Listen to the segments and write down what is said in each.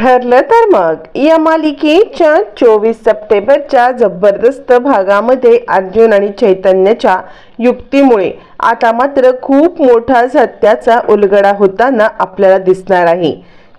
ठरलं तर मग. या मालिकेच्या चोवीस सप्टेंबरच्या जबरदस्त भागामध्ये अर्जुन आणि चैतन्याच्या युक्तीमुळे आता मात्र खूप मोठा सत्याचा उलगडा होताना आपल्याला दिसणार आहे.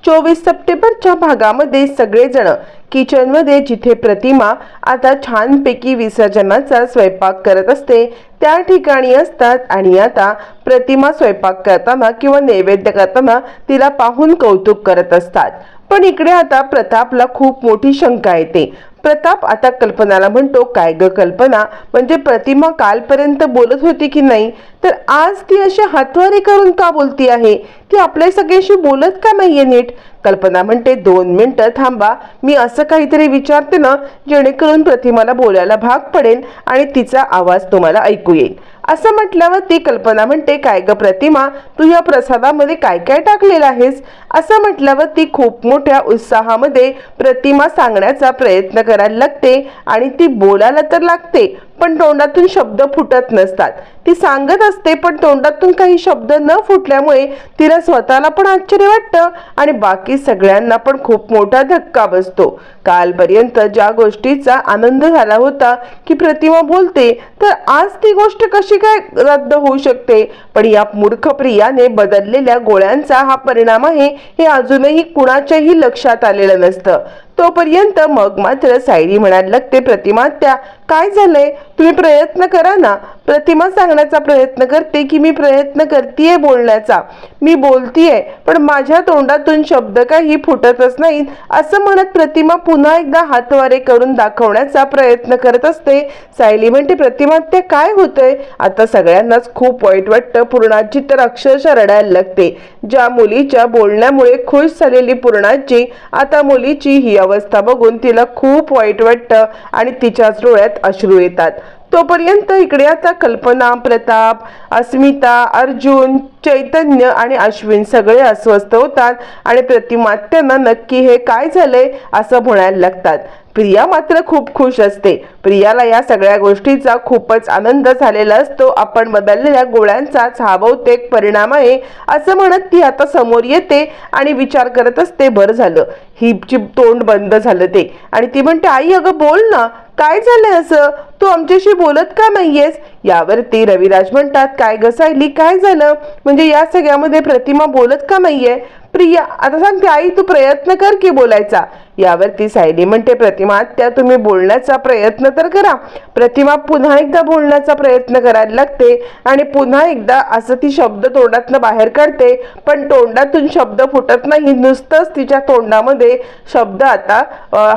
चोवीस सप्टेंबरच्या भागामध्ये सगळेजण किचनमध्ये जिथे प्रतिमा आता छानपैकी विसर्जनाचा स्वयंपाक करत असते त्या ठिकाणी असतात आणि आता प्रतिमा स्वयंपाक करताना किंवा नैवेद्य करताना तिला पाहून कौतुक करत असतात. पण इकडे आता प्रतापला खूप मोठी शंका येते. प्रताप आता कल्पनाला म्हणतो काय ग कल्पना? म्हणजे प्रतिमा कालपर्यंत बोलत होती की नाही? तर आज ती अशी हातवारे करून का बोलती आहे? ती आपल्या सगळ्याशी बोलत का नाहीये नीट? कल्पना म्हणते दोन मिनिटं थांबा. मी असं काहीतरी विचारते ना जेणेकरून प्रतिमाला बोलायला भाग पडेल आणि तिचा आवाज तुम्हाला ऐकू येईल. असं म्हटल्यावर ती कल्पना म्हणते काय ग प्रतिमा? तू या प्रसादामध्ये काय काय टाकलेलं आहेस? असं म्हटल्यावर ती खूप मोठ्या उत्साहामध्ये प्रतिमा सांगण्याचा प्रयत्न करायला लागते आणि ती बोलायला तर लागते पण तोंडातून शब्द फुटत नसतात. ती सांगत असते पण तोंडातून काही शब्द न फुटल्यामुळे तिला स्वतःला पण आश्चर्य वाटतं आणि बाकी सगळ्यांना पण खूप मोठा धक्का बसतो. कालपर्यंत ज्या गोष्टीचा आनंद झाला होता की प्रतिमा बोलते तर आज ती गोष्ट कशी काय रद्द होऊ शकते? पण या मूर्ख प्रियाने बदललेल्या गोळ्यांचा हा परिणाम आहे हे अजूनही कुणाच्याही लक्षात आलेलं नसतं. तोपर्यंत मग मात्र सायरी म्हणायला लागते प्रतिमा त्या काय झालंय? तुम्ही प्रयत्न करा ना. प्रतिमा सांगण्याचा प्रयत्न करते की मी प्रयत्न करतेय बोलण्याचा. मी बोलतीये पण माझ्या तोंडातून शब्द काही फुटतच नाहीत. असं म्हणत प्रतिमा पुन्हा एकदा हातवारे करून दाखवण्याचा प्रयत्न करत असते. सायली म्हणते प्रतिमा ते काय होतंय? आता सगळ्यांनाच खूप वाईट वाटतं. पूर्णाची तर अक्षरशः रडायला लागते. ज्या मुलीच्या बोलण्यामुळे खुश झालेली पूर्णाची आता मुलीची ही अवस्था बघून तिला खूप वाईट वाटतं आणि तिच्याच डोळ्यात अश्रू येतात. तोपर्यंत इकडे आता कल्पना प्रताप अस्मिता अर्जुन चैतन्य आणि अश्विन सगळे अस्वस्थ होतात आणि प्रतिमा त्यांना नक्की हे काय झालंय असं म्हणायला लागतात. प्रिया मात्र खूप खुश असते. प्रियाला या सगळ्या गोष्टीचा खूपच आनंद झालेला असतो. आपण बदललेल्या गोळ्यांचाच हा बहुतेक परिणाम आहे असं म्हणत ती आता समोर येते आणि विचार करत असते बरं झालं. ही तोंड बंद झालं ते. आणि ती म्हणते आई अगं बोल ना. काय झालंय असं? तू आमच्याशी बोलत का नाहीयेस? यावरती रविराज म्हणतात काय गसायली काय झालं? म्हणजे या सगळ्यामध्ये प्रतिमा बोलत का नाहीये? प्रिया आता सांगते आई तू प्रयत्न कर की बोलायचा. यावरती सायली म्हणते प्रतिमा त्या तुम्ही बोलण्याचा प्रयत्न तर करा. प्रतिमा पुन्हा एकदा बोलण्याचा प्रयत्न करायला लागते आणि पुन्हा एकदा असं ती शब्द तोंडातनं बाहेर काढते. पण तोंडातून शब्द फुटत नाही नुसतंच तिच्या तोंडामध्ये शब्द आता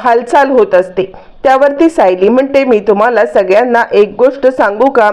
हालचाल होत असते. त्यावरती सायली म्हणते मी तुम्हाला सगळ्यांना एक गोष्ट सांगू का?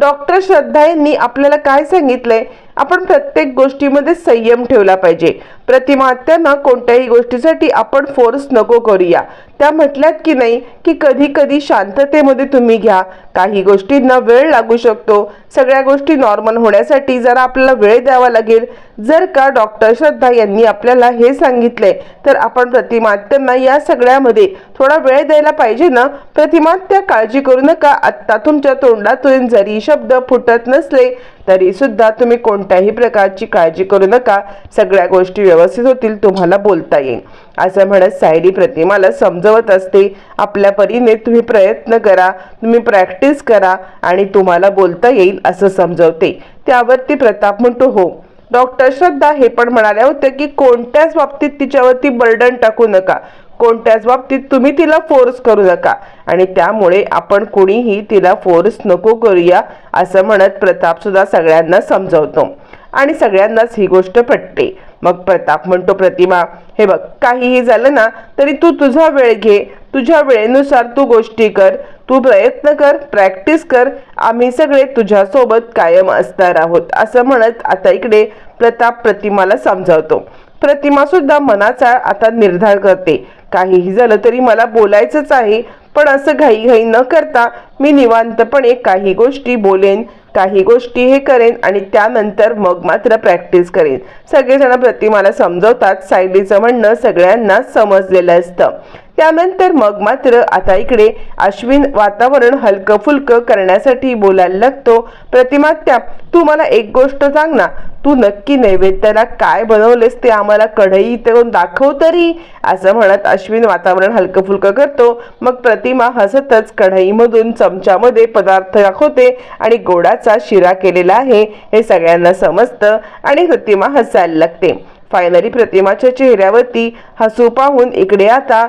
डॉक्टर श्रद्धा यांनी आपल्याला काय सांगितलंय? आपण प्रत्येक गोष्टीमध्ये संयम ठेवला पाहिजे. प्रतिमात्यांना कोणत्याही गोष्टीसाठी आपण फोर्स नको करूया. त्या म्हटल्यात की नाही की कधी कधी शांततेमध्ये तुम्ही घ्या. काही गोष्टींना वेळ लागू शकतो. सगळ्या गोष्टी नॉर्मल होण्यासाठी जरा आपल्याला वेळ द्यावा लागेल जर का डॉक्टर श्रद्धा यांनी आपल्याला हे सांगितलंय तर आपण प्रतिमात्यांना या सगळ्यामध्ये थोडा वेळ द्यायला पाहिजे ना? प्रतिमात्या काळजी करू नका. आत्ता तुमच्या तोंडातून जरी शब्द फुटत नसले तरीसुद्धा तुम्ही कोणत्याही प्रकारची काळजी करू नका. सगळ्या गोष्टी व्यवस्थित होतील तुम्हाला बोलता येईल. असं म्हणत सायली प्रतिमाला समजवत असते. आपल्या परीने तुम्ही प्रयत्न करा तुम्ही प्रॅक्टिस करा आणि तुम्हाला बोलता येईल असं समजवते. त्यावरती प्रताप म्हणतो हो. डॉक्टर श्रद्धा हे पण म्हणाल्या होत्या की कोणत्याच बाबतीत तिच्यावरती बर्डन टाकू नका. कोणत्याच बाबतीत तुम्ही तिला फोर्स करू नका. आणि त्यामुळे आपण कुणीही तिला फोर्स नको करूया असं म्हणत प्रताप सुद्धा सगळ्यांना समजवतो. आणि सगळ्यांनाच ही गोष्ट पटते. मग प्रताप म्हणतो प्रतिमा हे बघ काहीही झालं ना तरी तू तुझा वेळ घे. तुझ्या वेळेनुसार तू गोष्टी कर. तू प्रयत्न कर प्रॅक्टिस कर. आम्ही सगळे तुझ्यासोबत कायम असणार आहोत. असं म्हणत आता इकडे प्रताप प्रतिमाला समजावतो. प्रतिमा सुद्धा मनाचा आता निर्धार करते. काहीही झालं तरी मला बोलायचंच आहे पण असं घाईघाई न करता मी निवांतपणे काही गोष्टी बोलेन काही गोष्टी हे करेन आणि त्यानंतर मग मात्र प्रॅक्टिस करेन. सगळेजण प्रतिमाला समजवतात सायलीचं म्हणणं सगळ्यांना समजलेलं असतं. त्यानंतर मग मात्र आता इकडे अश्विन वातावरण हलकं फुलकं करण्यासाठी बोलायला लागतो. प्रतिमा त्या तू मला एक गोष्ट सांग ना तू नक्की नैवेद्याला काय बनवलेस ते आम्हाला कढई करून दाखव तरी. असं म्हणत अश्विन वातावरण हलकं फुलकं करतो. मग प्रतिमा हसतच कढईमधून चमच्यामध्ये पदार्थ दाखवते आणि गोडाचा शिरा केलेला आहे. हे सगळ्यांना समजतं आणि प्रतिमा हसायला लागते. फायनली प्रतिमाच्या चेहऱ्यावरती हसू पाहून इकडे आता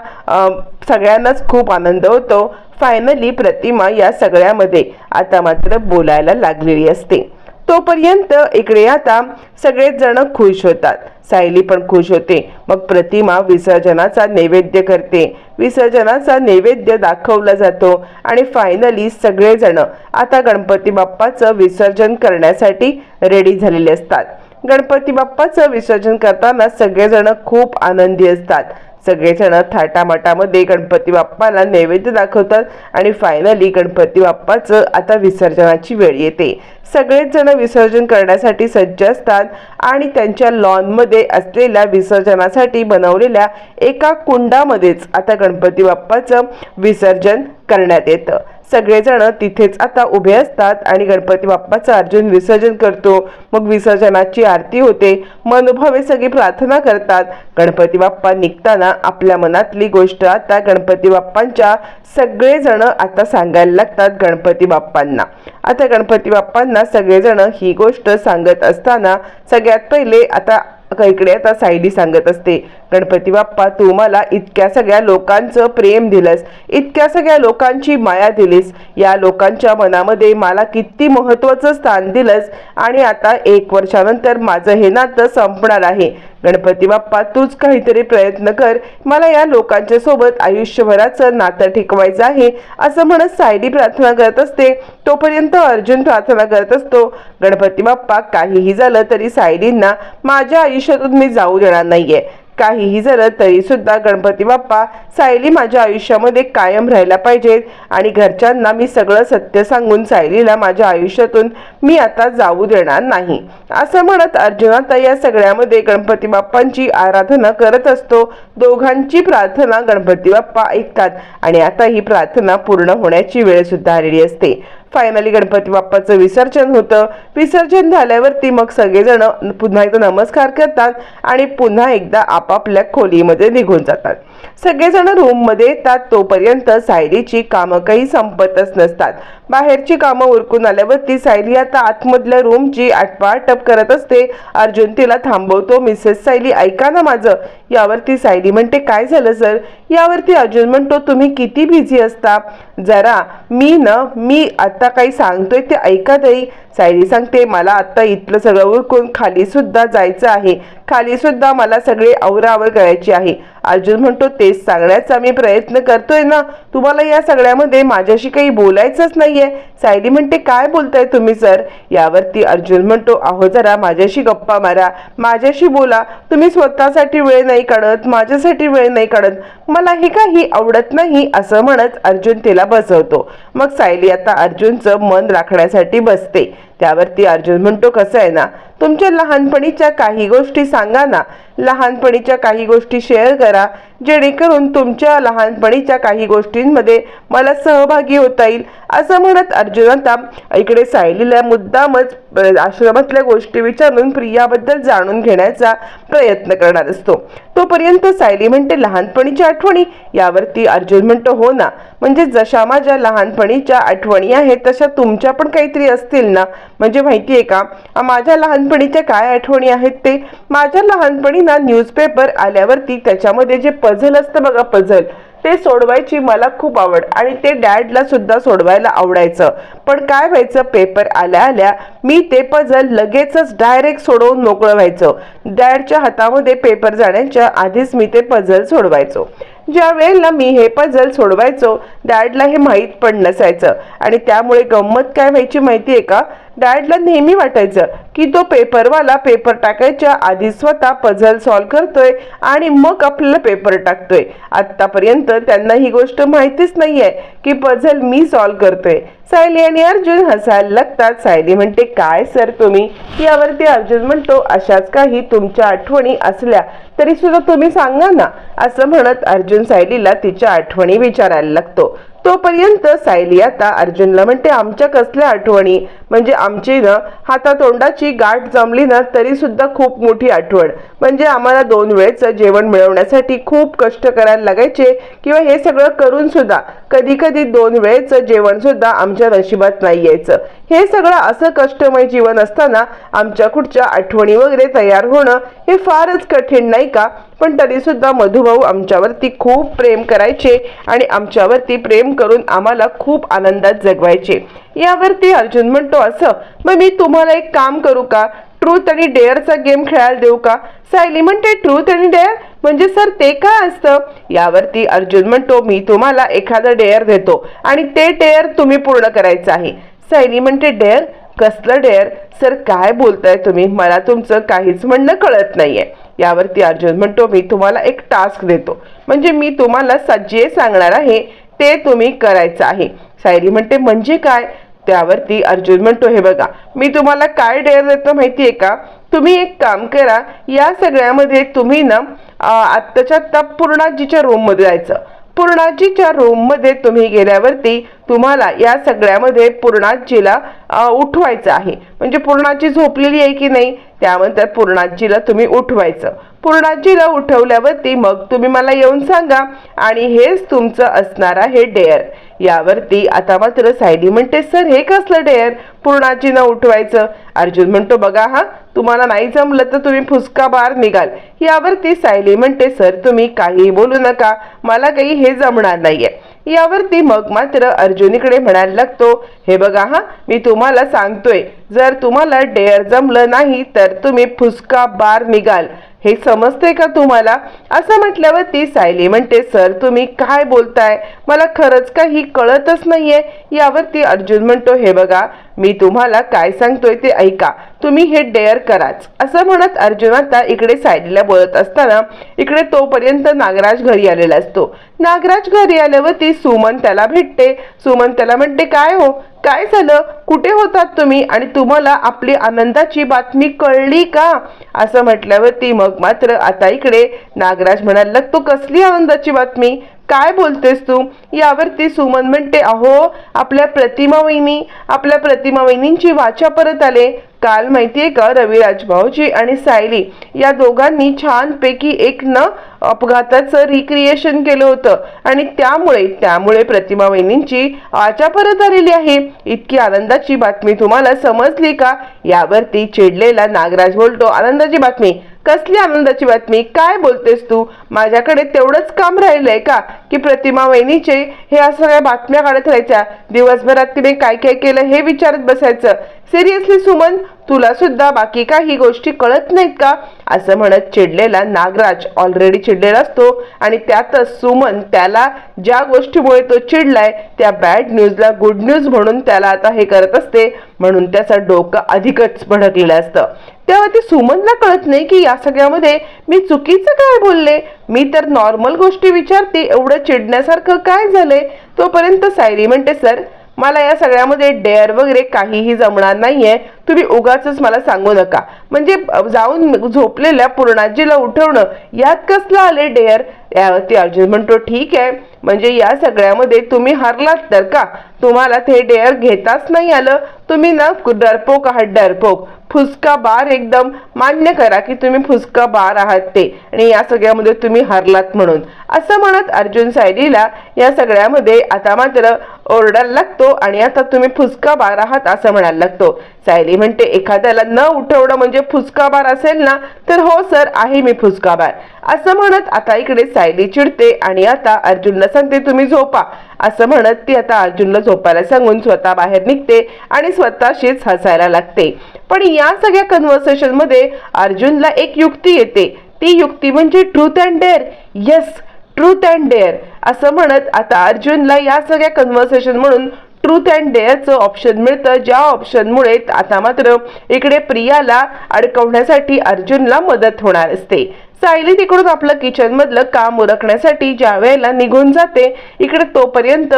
सगळ्यांनाच खूप आनंद होतो. फायनली प्रतिमा या सगळ्यामध्ये आता मात्र बोलायला लागलेली असते. तोपर्यंत इकडे आता सगळेच जण खुश होतात. सायली पण खुश होते. मग प्रतिमा विसर्जनाचा नैवेद्य करते. विसर्जनाचा नैवेद्य दाखवला जातो आणि फायनली सगळेजण आता गणपती बाप्पाचं विसर्जन करण्यासाठी रेडी झालेले असतात. गणपती बाप्पाचं विसर्जन करताना सगळेजण खूप आनंदी असतात. सगळेजण थाटामाटामध्ये गणपती बाप्पाला नैवेद्य दाखवतात आणि फायनली गणपती बाप्पाचं आता विसर्जनाची वेळ येते. सगळेच जण विसर्जन करण्यासाठी सज्ज असतात आणि त्यांच्या लॉनमध्ये असलेल्या विसर्जनासाठी बनवलेल्या एका कुंडामध्येच आता गणपती बाप्पाचं विसर्जन करण्यात येतं. सगळेजण तिथेच आता उभे असतात आणि गणपती बाप्पाचं अर्जुन विसर्जन करतो. मग विसर्जनाची आरती होते. मनोभावे सगळी प्रार्थना करतात. गणपती बाप्पा निघताना आपल्या मनातली गोष्ट आता गणपती बाप्पांच्या सगळेजण आता सांगायला लागतात गणपती बाप्पांना. आता गणपती बाप्पांना सगळेजण ही गोष्ट सांगत असताना सगळ्यात पहिले आता इकडे आता सायली सांगत असते गणपती बाप्पा तू मला इतक्या सगळ्या लोकांचं प्रेम दिलंस इतक्या सगळ्या लोकांची माया दिलीस या लोकांच्या मनामध्ये मला किती महत्त्वाचं स्थान दिलंस आणि आता एक वर्षानंतर माझं हे नातं संपणार आहे. गणपती बाप्पा तूच काहीतरी प्रयत्न कर. मला या लोकांच्या सोबत आयुष्यभराचं नातं टिकवायचं आहे असं म्हणत सायली प्रार्थना करत असते. तोपर्यंत अर्जुन प्रार्थना करत असतो गणपती बाप्पा काहीही झालं तरी सायलींना माझ्या आयुष्यातून मी जाऊ देणार नाहीये. काहीही झालं तरी सुद्धा गणपती बाप्पा सायली माझ्या आयुष्यामध्ये कायम राहायला पाहिजेत. आणि घरच्यांना मी सगळं सत्य सांगून सायलीला माझ्या आयुष्यातून मी आता जाऊ देणार नाही. असं म्हणत अर्जुनाता या सगळ्यामध्ये गणपती बाप्पांची आराधना करत असतो. दोघांची प्रार्थना गणपती बाप्पा ऐकतात. आणि आता ही प्रार्थना पूर्ण होण्याची वेळ सुद्धा आलेली असते. फायनली गणपती बाप्पाचं विसर्जन होतं. विसर्जन झाल्यावरती मग सगळेजण पुन्हा एकदा नमस्कार करतात आणि पुन्हा एकदा आपापल्या खोलीमध्ये निघून जातात. सगळेजण रूममध्ये येतात तोपर्यंत सायलीची कामं काही संपतच नसतात. बाहेरची कामं उरकून आल्यावरती सायली आता आतमधल्या रूमची आटपाटप करत असते. अर्जुन तिला थांबवतो मिसेस सायली ऐका ना माझं. यावरती सायली म्हणते काय झालं सर यावरती अर्जुन म्हणतो तुम्ही किती बिझी असता. जरा मी ना मी आता काही सांगतोय ते ऐका तरी सायली सांगते मला आत्ता इथलं सगळं उरकून खाली सुद्धा जायचं आहे. खाली सुद्धा मला सगळे आवरावर करायची आहे. अर्जुन म्हणतो तेच सांगण्याचा मी प्रयत्न करतोय ना. तुम्हाला या सगळ्यामध्ये माझ्याशी काही बोलायचंच नाहीये. सायली म्हणते काय बोलताय तुम्ही सर? यावरती अर्जुन म्हणतो अहो जरा माझ्याशी गप्पा मारा. माझ्याशी बोला. तुम्ही स्वतःसाठी वेळ नाही काढत माझ्यासाठी वेळ नाही काढत. मला हे काही आवडत नाही असं म्हणत अर्जुन तिला बसवतो. मग सायली आता अर्जुनचं मन राखण्यासाठी बसते. त्यावरती अर्जुन म्हणतो कसं आहे ना? तुमच्या लहानपणीच्या काही गोष्टी सांगा ना. लहानपणीच्या काही गोष्टी शेअर करा. जेणेकरून तुमच्या लहानपणीच्या काही गोष्टींमध्ये मला सहभागी होता येईल. असं म्हणत अर्जुनता इकडे सायलीला मुद्दामच आश्रमातल्या गोष्टी विचारून प्रियाबद्दल जाणून घेण्याचा प्रयत्न करणार असतो. तोपर्यंत सायली म्हणते लहानपणीच्या आठवणी? यावरती अर्जुन म्हणतो हो ना. म्हणजे जशा माझ्या लहानपणीच्या आठवणी आहेत तशा तुमच्या पण काहीतरी असतील ना. म्हणजे माहिती आहे का माझ्या लहानपणीच्या काय आठवणी आहेत ते? माझ्या लहानपणी ना न्यूजपेपर आल्यावरती त्याच्यामध्ये जे पझल असतं बघा पझल ते सोडवायची मला खूप आवड आणि ते डॅडला सुद्धा सोडवायला आवडायचं. पण काय व्हायचं पेपर आल्या आल्या मी ते पझल लगेचच डायरेक्ट सोडवून मोकळं व्हायचं. डॅडच्या हातामध्ये पेपर जाण्याच्या आधीच मी ते पझल सोडवायचो. ज्या वेळेला मी हे पझल सोडवायचो डॅडला हे माहीत पण नसायचं. आणि त्यामुळे गंमत काय व्हायची माहिती आहे का डॅडला नेहमी वाटायचं की तो पेपरवाला पेपर टाकायच्या आधी स्वतः पझल सॉल्व करतोय आणि मग आपल्याला पेपर टाकतोय. आतापर्यंत त्यांना ही गोष्ट माहितीच नाहीये की पझल मी सॉल्व करतोय. सायली आणि अर्जुन हसायला लागतात. सायली म्हणते काय सर तुम्ही? यावरती अर्जुन म्हणतो अशाच काही तुमच्या आठवणी असल्या तरी सुद्धा तुम्ही सांगा ना. असं म्हणत अर्जुन सायलीला तिच्या आठवणी विचारायला लागतो. तोपर्यंत सायली आता अर्जुनला म्हणते आमच्या कसल्या आठवणी? म्हणजे आमची ना हातातोंडाची गाठ जमली ना तरी सुद्धा खूप मोठी आठवण. म्हणजे आम्हाला दोन वेळेचं जेवण मिळवण्यासाठी खूप कष्ट करायला लागायचे किंवा हे सगळं करून सुद्धा कधी कधी दोन वेळेचं जेवण सुद्धा आमच्या नशिबात नाही यायचं. हे सगळं असं कष्टमय जीवन असताना आमच्या कुठच्या आठवणी वगैरे तयार होणं हे फारच कठीण नाही का? पण तरीसुद्धा मधुभाऊ आमच्यावरती खूप प्रेम करायचे आणि आमच्यावरती प्रेम करून आम्हाला खूप आनंदात जगवायचे. यावरती अर्जुन म्हणतो असं मग मी तुम्हाला एक काम करू का? ट्रूथ आणि डेअरचा गेम खेळायला देऊ का? सायली म्हणते ट्रूथ आणि डेअर? म्हणजे सर ते काय असतं? यावरती अर्जुन म्हणतो मी तुम्हाला एखादं डेअर देतो आणि ते डेअर तुम्ही पूर्ण करायचं आहे. सायली म्हणते डेअर? कसलं डेअर? सर काय बोलताय तुम्ही? मला तुमचं काहीच म्हणणं कळत नाहीये. यावरती अर्जुन म्हणतो मी तुम्हाला एक टास्क देतो. म्हणजे मी तुम्हाला स- जे सांगणार आहे ते तुम्ही करायचं आहे. सायरी म्हणते म्हणजे काय? त्यावरती अर्जुन म्हणतो हे बघा मी तुम्हाला काय डेअर देतो माहितीये का? तुम्ही एक काम करा या सगळ्यामध्ये तुम्ही ना आत्ताच्या आत्ता पूर्णाजीच्या रूममध्ये जायचं. पूर्णाजीच्या रूममध्ये तुम्ही गेल्यावरती तुम्हाला या सगळ्यामध्ये पूर्णाजीला उठवायचं आहे. म्हणजे पूर्णाजी झोपलेली आहे की नाही? त्यानंतर पूर्णाजीला तुम्ही उठवायचं. पूर्णाजीला उठवल्यावरती मग तुम्ही मला येऊन सांगा आणि हेच तुमचं असणार आहे डेअर. यावरती आता मात्र सायली म्हणते सर हे कसलं डेअर? पूर्णाजीनं उठवायचं. अर्जुन म्हणतो बघा हा तुम्हाला नाही जमलं तर तुम्ही फुसका बार निघाल. यावरती सायली म्हणते सर तुम्ही काहीही बोलू नका. मला काही हे जमणार नाहीये. यावरती मग मात्र अर्जुनीकडे म्हणायला लागतो हे बघा हा मी तुम्हाला सांगतोय जर तुम्हाला डेअर जमलं नाही तर तुम्ही फुसका बार निघाल. हे समजते का तुम्हाला? असं म्हटल्यावर ती सायली म्हणते सर तुम्ही काय बोलताय? मला खरंच काही कळतच नाहीये. यावरती अर्जुन म्हणतो हे बघा मी तुम्हाला काय सांगतोय ते ऐका. तुम्ही हे डेअर कराच. असं म्हणत अर्जुन आता इकडे सायलीला बोलत असताना इकडे तोपर्यंत नागराज घरी आलेला असतो. नागराज घरी आल्यावरती सुमन त्याला भेटते. सुमन त्याला म्हणते काय हो? काय झालं? कुठे होतात तुम्ही? आणि तुम्हाला आपली आनंदाची बातमी कळली का? असं म्हटल्यावरती मग मात्र आता इकडे नागराज म्हणायला लागतो कसली आनंदाची बातमी? काय बोलतेस तू? यावरती सुमन म्हणते अहो आपल्या प्रतिमा वहिनी आपल्या प्रतिमा वहिनींची वाचा परत आले. काल माहितीये का? रविराज भाऊजी आणि सायली या दोघांनी छानपैकी एक न अपघाताचं रिक्रिएशन केलं होतं. आणि त्यामुळे त्यामुळे प्रतिमा वहिनींची आचा परत आलेली आहे. इतकी आनंदाची बातमी तुम्हाला समजली का? यावरती चिडलेला नागराज बोलतो आनंदाची बातमी. कसली आनंदाची बातमी? काय बोलतेस तू? माझ्याकडे तेवढंच काम राहिलंय का? की प्रतिमा वहिनीचे हे असं बातम्या काढत राहायच्या. दिवसभरात तिने काय काय केलं हे विचारत बसायचं. सिरियसली सुमन तुला सुद्धा बाकी काही गोष्टी कळत नाहीत का? असं म्हणत चिडलेला नागराज ऑलरेडी चिडलेला असतो आणि त्यातच सुमन त्याला ज्या गोष्टीमुळे तो चिडलाय त्या बॅड न्यूजला गुड न्यूज म्हणून त्याला आता हे करत असते म्हणून त्याचं डोकं अधिकच भडकलेलं असतं. तेव्हा ते सुमनला कळत नाही की या सगळ्यामध्ये मी चुकीचं काय बोलले? मी तर नॉर्मल गोष्टी विचारते एवढं चिडण्यासारखं काय झालंय? तोपर्यंत सायरी म्हणते सर मला या सगळ्यामध्ये डेअर वगैरे काहीही जमणार नाहीये. तुम्ही उगाच मला सांगू नका. म्हणजे जाऊन झोपलेल्या पूर्णाजीला उठवणं यात कसलं आले डेअर ते अर्जुन म्हणतो ठीक आहे. म्हणजे या सगळ्यामध्ये तुम्ही हरलात तर का? तुम्हाला ते डेअर घेताच नाही आलं. तुम्ही ना डरपोक आहात डरपोक. फुसका बार एकदम मान्य करा की तुम्ही फुसका बार आहात ते. आणि या सगळ्यामध्ये तुम्ही हरलात म्हणून. असं म्हणत अर्जुन सायलीला या सगळ्यामध्ये आता मात्र ओरडायला लागतो आणि आता तुम्ही फुसका बार आहात असं म्हणायला लागतो. सायली म्हणते एखाद्याला न उठवणं म्हणजे फुसका बार असेल ना तर हो सर आहे मी फुसका बार असं म्हणत आता इकडे सायली चिडते आणि आता अर्जुनला सांगते तुम्ही झोपा. असं म्हणत ती आता अर्जुनला झोपायला सांगून स्वतः बाहेर निघते आणि स्वतःशीच हसायला लागते. पण या सगळ्या कन्व्हर्सेशनमध्ये अर्जुनला एक युक्ती येते. ती युक्ती म्हणजे truth and dare yes truth and dare असं म्हणत आता अर्जुनला या सगळ्या कन्व्हर्सेशन म्हणून ट्रूथ अँड डेअरचं ऑप्शन मिळतं. ज्या ऑप्शनमुळे आता मात्र इकडे प्रियाला अडकवण्यासाठी अर्जुनला मदत होणार असते. सायली तिकडून आपलं किचन मधलं काम उरकण्यासाठी ज्या वेळेला निघून जाते इकडे तोपर्यंत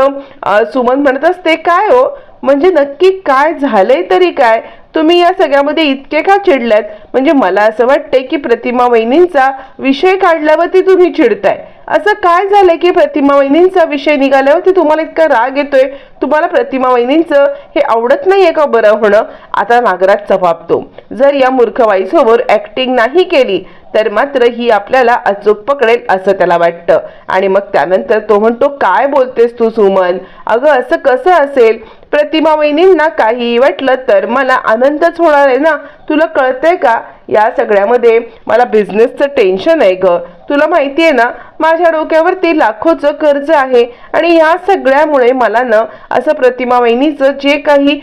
सुमन म्हणत असते काय हो? म्हणजे नक्की काय झालंय तरी काय? तुम्ही या सगळ्यामध्ये इतके का चिडल्यात? म्हणजे मला असं वाटतंय की प्रतिमा वहिनींचा विषय काढल्यावरती तुम्ही चिडताय. असं काय झालंय की प्रतिमा वहिनींचा विषय निघाल्यावरती तुम्हाला इतका राग येतोय? तुम्हाला प्रतिमा वहिनींचं हे आवडत नाहीये का बरं होणं? आता नागराज चपापतो जर या मूर्खबाईसमोर ऍक्टिंग नाही केली तर मात्र ही आपल्याला अचूक पकडेल असं त्याला वाटतं. आणि मग त्यानंतर तो म्हणतो काय बोलतेस तू सुमन? अगं असं कसं असेल? प्रतिमा वहिनींना काहीही वाटलं तर मला आनंदच होणार आहे ना? तुला कळतंय का? या सगळ्यामध्ये मला बिझनेसचं टेन्शन आहे ग. तुला माहिती आहे ना माझ्या डोक्यावरती लाखोचं कर्ज आहे आणि ह्या सगळ्यामुळे मला ना असं प्रतिमा वहिनीचं जे काही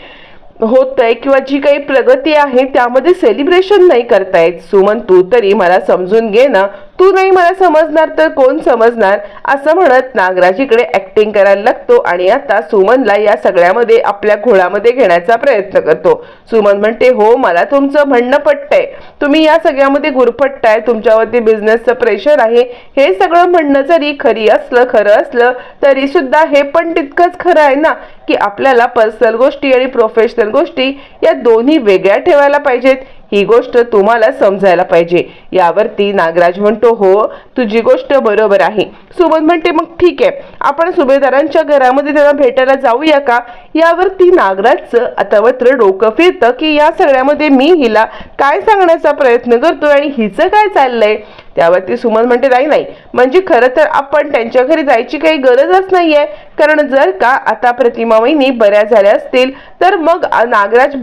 होत आहे किंवा जी काही प्रगती आहे त्यामध्ये सेलिब्रेशन नाही करतायत सुमन तू तरी मला समजून घे ना. तू नाही मला समजणार तर कोण समजणार? असं म्हणत नागराज इकडे ऍक्टिंग करायला लागतो आणि आता सुमनला या सगळ्यामध्ये आपल्या घोळामध्ये घेण्याचा प्रयत्न करतो. सुमन म्हणते हो मला तुमचं म्हणणं पटतंय. तुम्ही या सगळ्यामध्ये गुरफटताय तुमच्यावरती बिझनेसचं प्रेशर आहे. हे सगळं म्हणणं जरी खरी असलं खरं असलं तरी सुद्धा हे पण तितकंच खरं आहे ना की आपल्याला पर्सनल गोष्टी आणि प्रोफेशनल गोष्टी या दोन्ही वेगळ्या ठेवायला पाहिजेत. ही गोष्ट तुम्हाला समजायला पाहिजे. यावरती नागराज म्हणतो हो तुझी गोष्ट बरोबर आहे. सुमन म्हणते मग ठीक आहे. आपण सुभेदारांच्या घरामध्ये त्यांना भेटायला जाऊया का? यावरती नागराजचं आता मात्र डोकं फिरतं की या सगळ्यामध्ये मी हिला काय सांगण्याचा प्रयत्न करतोय आणि हिचं काय चाललंय? त्यावरती सुमन म्हणते नाही नाही. म्हणजे खरं तर आपण त्यांच्या घरी जायची काही गरजच नाहीये. कारण जर का आता प्रतिमा वहिनी बऱ्या झाल्या असतील तर मग नागराज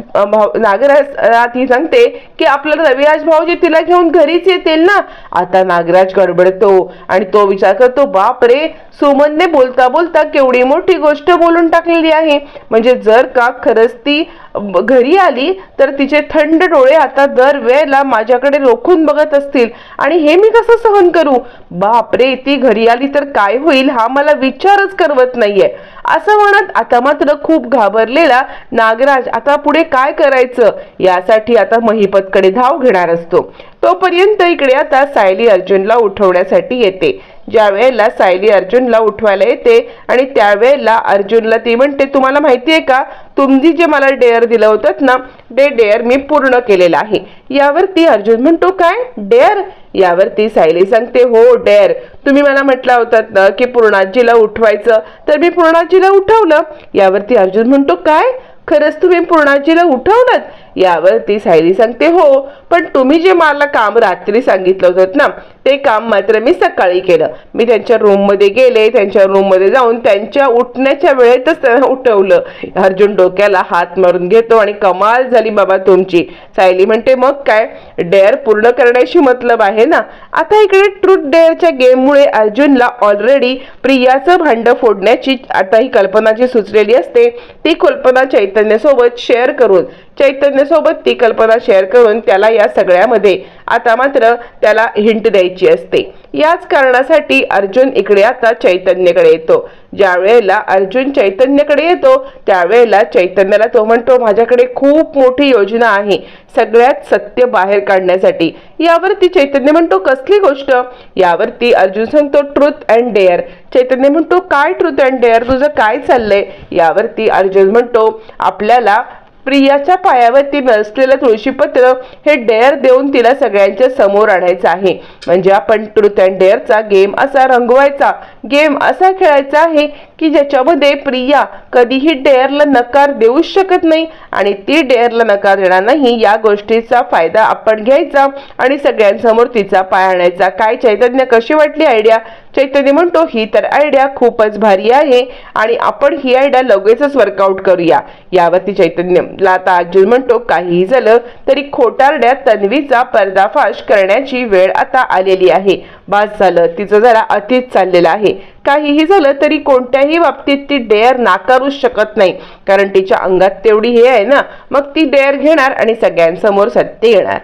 नागराज ती सांगते की आपल्याला रविराज भाऊजी तिला घेऊन घरीच येतील ना. आता नागराज गडबडतो आणि तो विचार करतो बाप रे सुमनने बोलता बोलता केवढी मोठी गोष्ट बोलून टाकलेली आहे. म्हणजे जर का खरंच ती घरी आली तर तिचे थंड डोळे आता दर वेळेला माझ्याकडे रोखून बघत असतील. आणि हे मी कसं सहन करू? बापरे ती घरी आली तर काय होईल हा मला विचारच करवत नाहीये. असं म्हणत आता मात्र खूप घाबरलेला नागराज आता पुढे काय करायचं? यासाठी आता महिपतकडे धाव घेणार असतो. तोपर्यंत इकडे आता सायली अर्जुनला उठवण्यासाठी येते. ज्या वेळेला सायली अर्जुनला उठवायला येते आणि त्यावेळेला अर्जुनला ती म्हणते तुम्हाला माहिती आहे का? तुम्ही जे मला डेअर दिलं होतं ना ते डेअर मी पूर्ण केलेलं आहे. यावरती अर्जुन म्हणतो काय? डेअर? यावरती सायली सांगते हो डेअर. तुम्ही मला म्हटला होतात ना की पूर्णाजीला उठवायचं. तर मी पूर्णाजीला उठवलं. यावरती अर्जुन म्हणतो काय? खरंच तुम्ही पूर्णाजीला उठवलं यावर ती सायली सांगते हो पण तुम्ही जे मला काम रात्री सांगितलं होतं ना ते काम मात्र मी सकाळी केलं. मी त्यांच्या रूममध्ये गेले त्यांच्या रूममध्ये जाऊन त्यांच्या उठण्याच्या वेळेतच त्यांना उठवलं. अर्जुन डोक्याला हात मारून घेतो आणि कमाल झाली बाबा तुमची. सायली म्हणते मग काय? डेअर पूर्ण करण्याशी मतलब आहे ना? आता इकडे ट्रूथ डेअरच्या गेममुळे अर्जुनला ऑलरेडी प्रियाचं भांडं फोडण्याची आता ही कल्पना जी सुचलेली असते ती कल्पना चैतन्यसोबत शेअर करून चैतन्य त्याच्यासोबत ती कल्पना शेअर करून त्याला या सगळ्यामध्ये आता मात्र त्याला हिंट द्यायची असते. याच कारणासाठी अर्जुन इकडे आता चैतन्यकडे येतो. ज्या वेळेला अर्जुन चैतन्यकडे येतो त्यावेळेला चैतन्याला तो म्हणतो माझ्याकडे खूप मोठी योजना आहे सगळ्यात सत्य बाहेर काढण्यासाठी. यावरती चैतन्य म्हणतो कसली गोष्ट? यावरती अर्जुन सांगतो ट्रूथ अँड डेअर. चैतन्य म्हणतो काय ट्रुथ अँड डेअर? तुझं काय चाललंय? यावरती अर्जुन म्हणतो आपल्याला प्रियाच्या पायावरती नसलेलं तुळशीपत्र हे डेअर देऊन तिला सगळ्यांच्या समोर आणायचं आहे. म्हणजे आपण ट्रुथ अँड डेअरचा गेम असा रंगवायचा. गेम असा खेळायचा आहे की ज्याच्यामध्ये प्रिया कधीही डेअरला नकार देऊच शकत नाही आणि ती डेअरला नकार देणार नाही या गोष्टीचा फायदा आपण घ्यायचा आणि सगळ्यांसमोर तिचा पाय आणायचा. काय चैतन्य कशी वाटली आयडिया चैतन्य म्हणतो ही तर आयडिया खूपच भारी आहे आणि आपण ही आयडिया लगेचच वर्कआउट करूया. यावरती चैतन्यला आता अर्जुन म्हणतो काहीही झालं तरी खोटारड्या तन्वीचा पर्दाफाश करण्याची वेळ आता आलेली आहे. बास झालं. तिचं जरा अतीच चाललेलं आहे. काहीही झालं तरी कोणत्याही बाबतीत ती डेअर नाकारूच शकत नाही. कारण तिच्या अंगात तेवढी हे आहे ना मग ती डेअर घेणार आणि सगळ्यांसमोर सत्य येणार.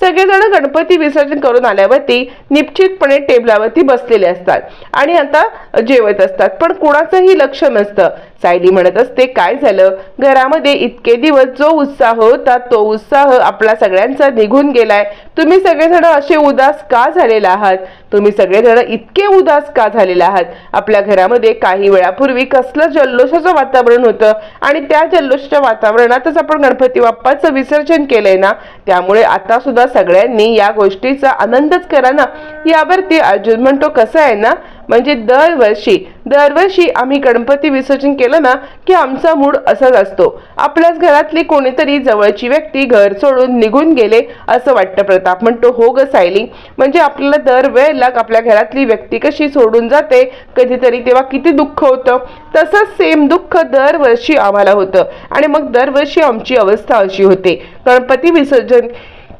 सगळेजण गणपती विसर्जन करून आल्यावरती निश्चितपणे टेबलावरती बसलेले असतात आणि आता जेवत असतात. पण कुणाचंही लक्ष नसतं. सायली म्हणत असते काय झालं? घरामध्ये इतके दिवस जो उत्साह होता तो उत्साह आपला सगळ्यांचा निघून गेलाय. तुम्ही सगळेजण असे उदास का झालेला आहात? तुम्ही सगळेजण इतके उदास का झालेला आहात? आपल्या घरामध्ये काही वेळापूर्वी कसलं जल्लोषाचं वातावरण होतं आणि त्या जल्लोषाच्या वातावरणातच आपण गणपती बाप्पाचं विसर्जन केलंय ना? त्यामुळे आता सुद्धा सगळ्यांनी या गोष्टीचा आनंदच करा ना. यावरती अर्जुन म्हणतो कसं आहे ना? म्हणजे दरवर्षी दरवर्षी आम्ही गणपती विसर्जन केलं ना की आमचा मूड असाच असतो. आपल्याच घरातली कोणीतरी जवळची व्यक्ती घर सोडून निघून गेले असं वाटतं प्रताप. म्हणतो हो ग सायली. म्हणजे आपल्याला दरवेळेला आपल्या घरातली व्यक्ती कशी सोडून जाते कधीतरी तेव्हा किती दुःख होतं. तसंच सेम दुःख दरवर्षी आम्हाला होतं. आणि मग दरवर्षी आमची अवस्था अशी होते. गणपती विसर्जन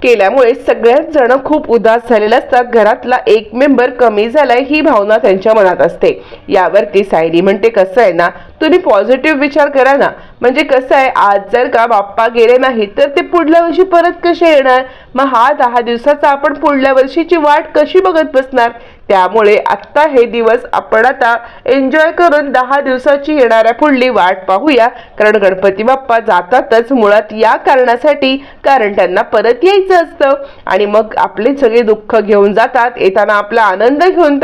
केल्यामुळे सगळ्याच जण खूप उदास झालेले असतात. घरातला एक मेंबर कमी झालाय ही भावना त्यांच्या मनात असते. यावरती सायली म्हणते कसं आहे ना तुम्ही पॉझिटिव्ह विचार करा ना. म्हणजे कसं आहे आज जर का बाप्पा गेले नाही तर ते पुढल्या वर्षी परत कसे येणार? मग हा दहा दिवसाचा आपण पुढल्या वर्षीची वाट कशी बघत बसणार? त्यामुळे आत्ता हे दिवस आपण आता एन्जॉय करून दहा दिवसाची येणाऱ्या पुढली वाट पाहूया. कारण गणपती बाप्पा जातातच मुळात या कारणासाठी कारण त्यांना परत यायचं असतं. आणि मग आपले सगळे दुःख घेऊन जातात येताना आपला आनंद घेऊन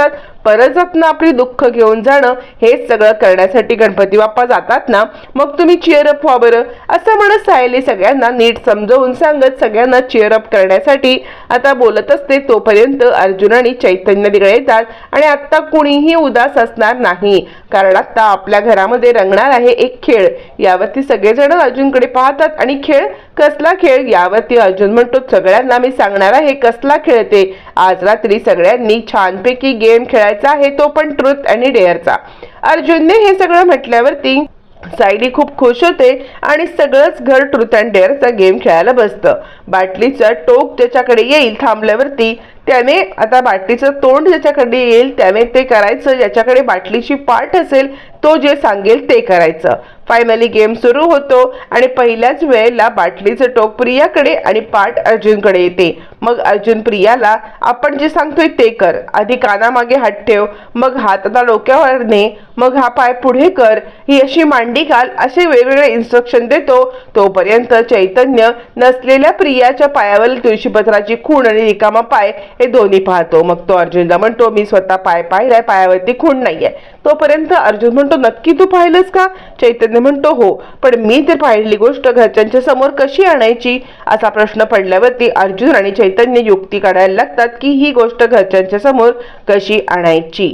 परजतनं आपली दुःख घेऊन जाणं हेच सगळं करण्यासाठी गणपती बाप्पा जातात ना मग तुम्ही चेअरअप व्हा बरं. असं म्हणत सायली सगळ्यांना नीट समजवून सांगत सगळ्यांना चेअरअप करण्यासाठी आता बोलत असते तोपर्यंत अर्जुन आणि चैतन्य तिकडे येतात आणि आत्ता कुणीही उदास असणार नाही. कारण आता आपल्या घरामध्ये रंगणार आहे एक खेळ. यावरती सगळेजण अर्जुनकडे पाहतात आणि खेळ कसला खेळ? यावरती अर्जुन म्हणतो सगळ्यांना मी सांगणार आहे कसला खेळ ते. आज रात्री सगळ्यांनी छानपैकी गेम खेळायचा आहे तो पण ट्रुथ आणि डेअरचा. अर्जुनने हे सगळं म्हटल्यावरती सायली खूप खुश होते आणि सगळंच घर ट्रुथ अँड डेअरचा गेम खेळायला बसतं. बाटलीचं टोक त्याच्याकडे येईल थांबल्यावरती त्याने आता बाटलीचं तोंड ज्याच्याकडे येईल त्याने ते करायचं ज्याच्याकडे बाटलीची पाठ असेल तो जे सांगेल ते करायचं. फायनली गेम सुरू होतो आणि पहिल्याच वेळेला बाटलीचं टोक प्रियाकडे आणि पाठ अर्जुनकडे येते. मग अर्जुन प्रियाला आपण जे सांगतोय ते कर. आधी कानामागे हात ठेव. मग हात आता डोक्यावर ने. मग हा पाय पुढे कर. ही अशी मांडी घाल. असे वेगवेगळे इन्स्ट्रक्शन देतो. तोपर्यंत चैतन्य नसलेल्या प्रियाच्या पायावर तुळशीपत्राची खूण आणि रिकामा पाय हे दोन्ही पाहतो. मग तो अर्जुनला म्हणतो मी स्वतः पाय पाहिलाय पायावरती खूण नाहीये. तोपर्यंत अर्जुन म्हणतो नक्की तू पाहिलंस का? चैतन्य म्हणतो हो. पण मी ते पाहिलेली गोष्ट घरच्यांच्या समोर कशी आणायची? असा प्रश्न पडल्यावरती अर्जुन आणि चैतन्य युक्ती काढायला लागतात की ही गोष्ट घरच्यांच्या समोर कशी आणायची.